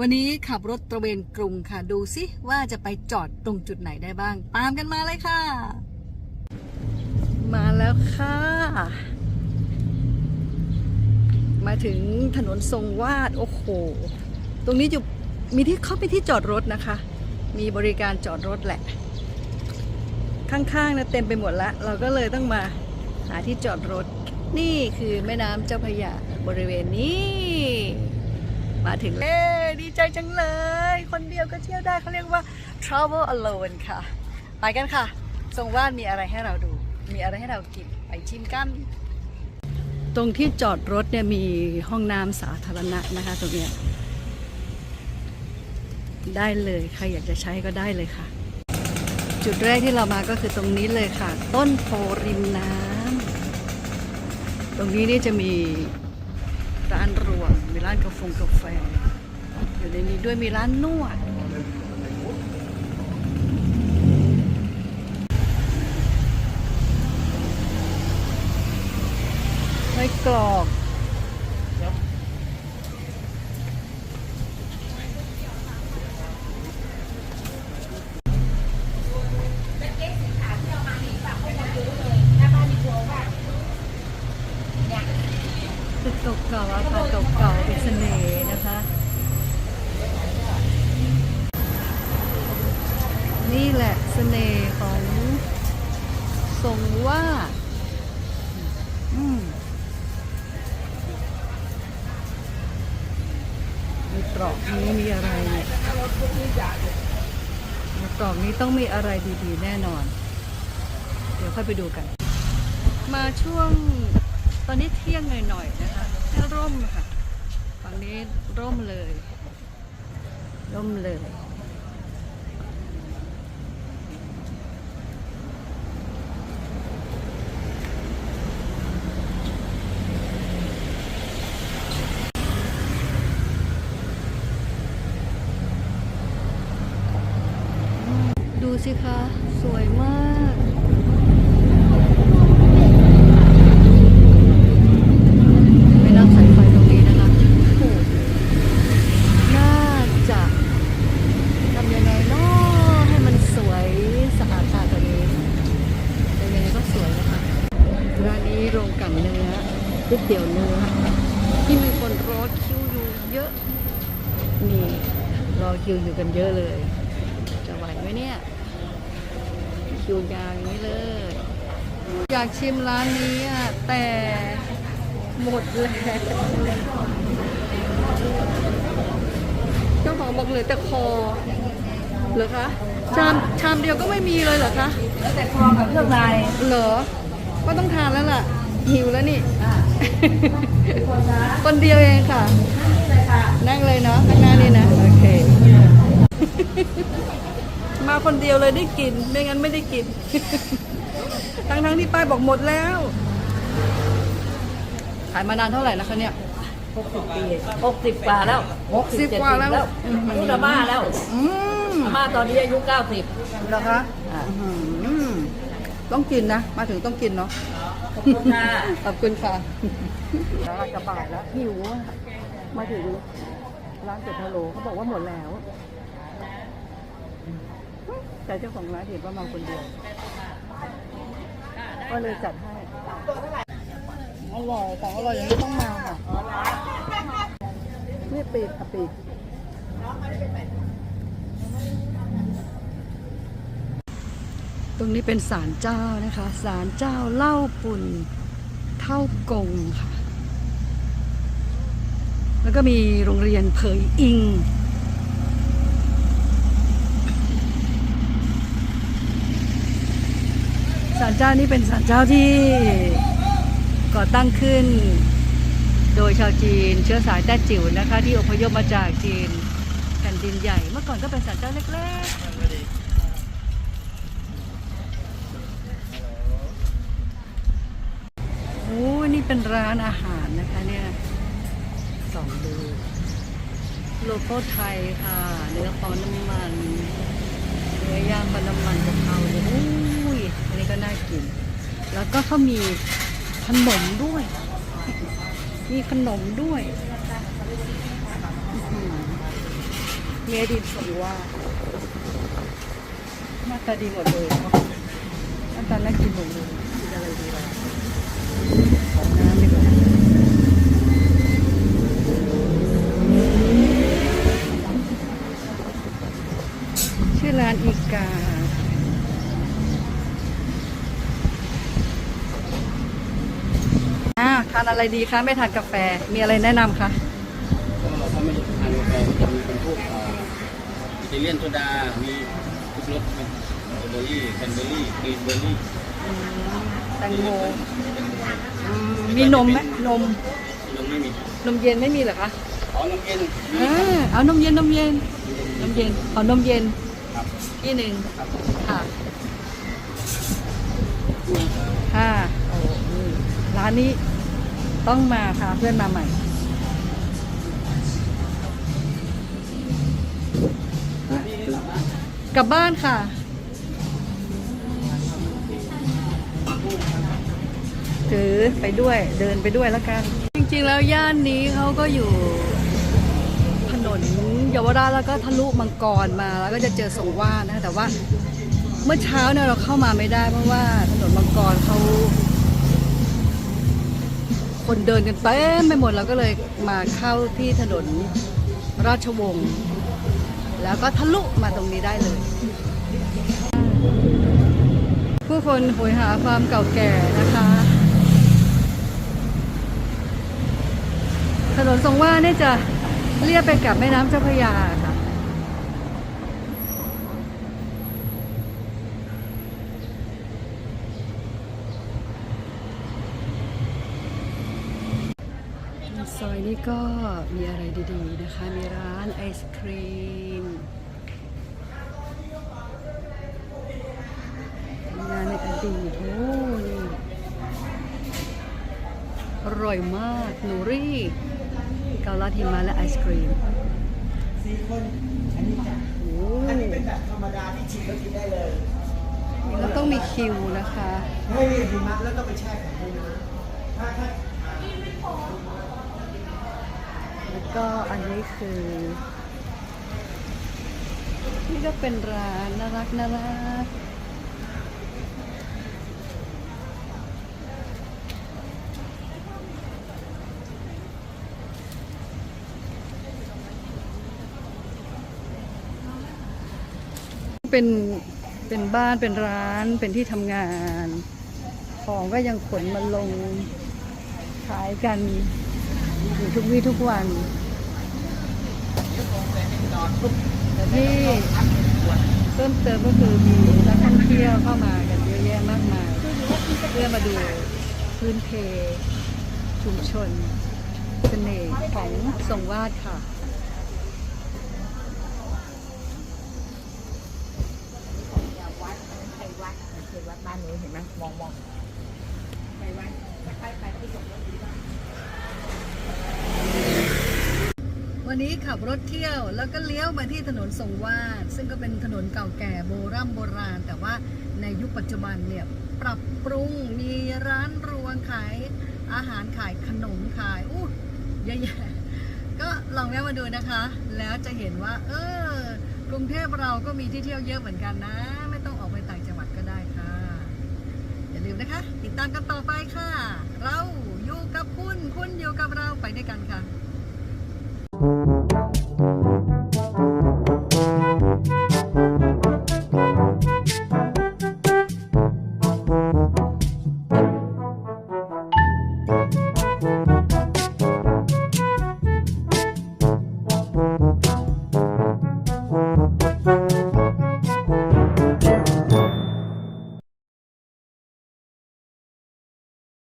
วันนี้ขับรถตระเวนกรุงค่ะ ดูสิว่าจะไปจอดตรงจุดไหนได้บ้าง ตามกันมาเลยค่ะ มาแล้วค่ะ มาถึงถนนทรงวาด โอ้โห ตรงนี้จะมีที่เข้าเป็นที่จอดรถนะคะ มีบริการจอดรถแหละ ข้างๆนะเต็มไปหมดล้วเราก็เลยต้องมาหาที่จอดรถ นี่คือแม่น้ำเจ้าพระยาบริเวณนี้ มาถึงเอ้ดีใจจังเลย คนเดียวก็เที่ยวได้เขาเรียกว่า travel alone ค่ะ ไปกันค่ะทรงวาดมีอะไรให้เราดู มีอะไรให้เรากินไปชิมกัน ตรงที่จอดรถเนี่ยมีห้องน้ำสาธารณะนะคะตรงเนี้ยได้เลยใครอยากจะใช้ก็ได้เลยค่ะ จุดแรกที่เรามาก็คือตรงนี้เลยค่ะ ต้นโพริมน้ำตรงนี้นี่จะมีร้านรวงมี ร้านกาแฟกาแฟ อยู่ในนี้ด้วยมีร้านนวดไส้กรอกตึก เก่าๆเป็นเสน่ห์นะคะ นี่แหละเสน่ห์ของทรงว่าอืมในตรอกนี้มีอะไรเนี่ยในตรอกนี้ต้องมีอะไรดีๆ แน่นอน เดี๋ยวค่อยไปดูกัน มาช่วงตอนนี้เที่ยงหน่อยๆนะคะ แค่ร่มค่ะฝั่งนี้ร่มเลย ร่มเลยดูสิคะ สวยมากนั่งสายไฟตรงนี้นะคะโอ้โหน่าจะทำยังไงเนาะให้มันสวยสะอาดตากว่านี้แต่ยังไงก็สวยนะคะร้านนี้ โรงกลั่นเนื้อก๋วยเตี๋ยวเนื้อ ที่มีคนรอคิวอยู่เยอะ นี่รอคิวอยู่กันเยอะเลย จะไหวไหมเนี่ย คิวยาวอย่างนี้เลย อยากชิมร้านนี้อะ แต่หมดแล้วเจ้าของบอกเหลยแต่คอเหรอคะชามชามเดียวก็ไม่มีเลยเหรอคะ แล้วแต่คอกับเครื่องในเหรอ ก็ต้องทานแล้วล่ะ หิวแล้วนี่ คนเดียวเองค่ะ นั่งเลยเนาะข้างหน้านี่นะ โอเค มาคนเดียวเลยได้กิน ไม่งั้นไม่ได้กิน ทั้งทั้งๆที่ป้ายบอกหมดแล้ว ขายมานานเท่าไหร่แล้วคะเนี่ยหกสิบปีหกสิบกว่าแล้วหกสิบกว่าแล้วรุ่นอาม่าแล้วอืมอาม่าตอนนี้อายุเก้าสิบเหรอคะอื้อหือ ต้องกินนะ มาถึงต้องกินเนาะขอบคุณค่ะขอบคุณค่ะแล้วจะบ่ายแล้วหิวอะมาถึงร้านเป็ดพะโล้เขาบอกว่าหมดแล้ว แต่เจ้าของร้านเห็นว่ามาคนเดียวก็เลยจัดให้อร่อยของอร่อยอย่างนี้ต้องมาค่ะนี่ปีกค่ะปีก รงนี้เป็นศาลเจ้านะคะศาลเจ้าเล่าปุ่นเท่ากงค่ะ แล้วก็มีโรงเรียนเผยอิงศาลเจ้านี้เป็นศาลเจ้าที่ก่อตั้งขึ้น โดยชาวจีนเชื้อสายแต้จิ๋วนะคะ ที่อพยพมาจากจีนแผ่นดินใหญ่ เมื่อก่อนก็เป็นศาลเจ้าเล็กๆ อ้นี่เป็นร้านอาหารนะคะเนี่ยสองดู โลโก้ไทยค่ะ เนื้อปอน้ำมัน เนื้อย่างปลาน้ำมันกะเพราเลยอุ้ยอันนี้ก็น่ากิน แล้วก็เขามีขนมด้วย มีขนมด้วยอื้อหือเมดินสว่าหน้าตาดีหมดเลยหน้าตาน่ากินหมดเลยกินอะไรดีล่ะ ชื่อร้านอีกาอาทานอะไรดีคะ ไม่ทานกาแฟ มีอะไรแนะนำคะ ก็ถ้าไม่ทานกาแฟก็จะมีเป็นพวกอิตาเลียนโซดา มีทุกรสครับเบอร์รี่แคนเบอร์รี่กรีนเบอร์รี่ ตงโมอืมมีนมไหมนมยังไม่มีนมเย็นไม่มีเหรอคะอ๋อนมเย็นมีอ่าเอานมเย็นนมเย็นนมเย็นขอนมเย็นครับที่หนึ่งครับค่ะค่ะโอ้นี่ร้านนี้ต้องมาค่ะเพื่อนมาใหม่ กลับบ้านค่ะ ถือไปด้วยเดินไปด้วยแล้วกัน จริงๆแล้วย่านนี้เขาก็อยู่ถนนเยาวราชแล้วก็ทะลุมังกรมาแล้วก็จะเจอสงว่านนะแต่ว่าเมื่อเช้าเนี่ยเราเข้ามาไม่ได้ เพราะว่าถนนมังกรเขาคนเดินกันเต็มไปหมดเราก็เลยมาเข้าที่ถนนราชวงศ์แล้วก็ทะลุมาตรงนี้ได้เลย ผู้คนโหยหาความเก่าแก่นะคะ ถ นนทรงว่าเนี่ยจะเลียบไปกับแม่น้ำเจ้าพระยาค่ะซอยนี้ก็มีอะไรดีๆนะคะ มีร้านไอศครีมงานในอดีตโอ้นี่อร่อยมากหนูรี่ เกาลัดหิมะและไอศครีมสี่คนอันนี้จ้ะโอ้อันนี้เป็นแบบธรรมดาที่ชิมแล้วกินได้เลยแล้วต้องมีคิวนะคะไม่มีหิมะแล้วต้องไปแช่แข็งด้วยนะถ้าถ้าแล้วก็อันนี้คือ นี่ก็เป็นร้านน่ารักน่ารัก เป็นเป็นบ้านเป็นร้านเป็นที่ทำงาน ของก็ยังขนมาลงขายกันอยู่ทุกวี่ทุกวันแต่ที่เพิ่มเติมก็คือมีนักท่องเที่ยวเข้ามากันเยอะแยะมากมาย เพื่อมาดูพื้นเพชุมชนเสน่ห์ของทรงวาดค่ะ ไปวัดไปวัดบ้านนี้เห็นไหมมองมองไปวัดไปไปที่ตรงนี้วันนี้ขับรถเที่ยวแล้วก็เลี้ยวมาที่ถนนทรงวาด ซึ่งก็เป็นถนนเก่าแก่โบราณโบราณ แต่ว่าในยุคปัจจุบันเนี่ยปรับปรุงมีร้านรวงขายอาหารขายขนมขายอู้เยอะแยะก็ลองแวะมาดูนะคะ แล้วจะเห็นว่า เออกรุงเทพเราก็มีที่เที่ยวเยอะเหมือนกันนะ ไม่ต้อง ลืมนะคะ ติดตามกันต่อไปค่ะ เราอยู่กับคุณ คุณอยู่กับเราไปด้วยกันค่ะ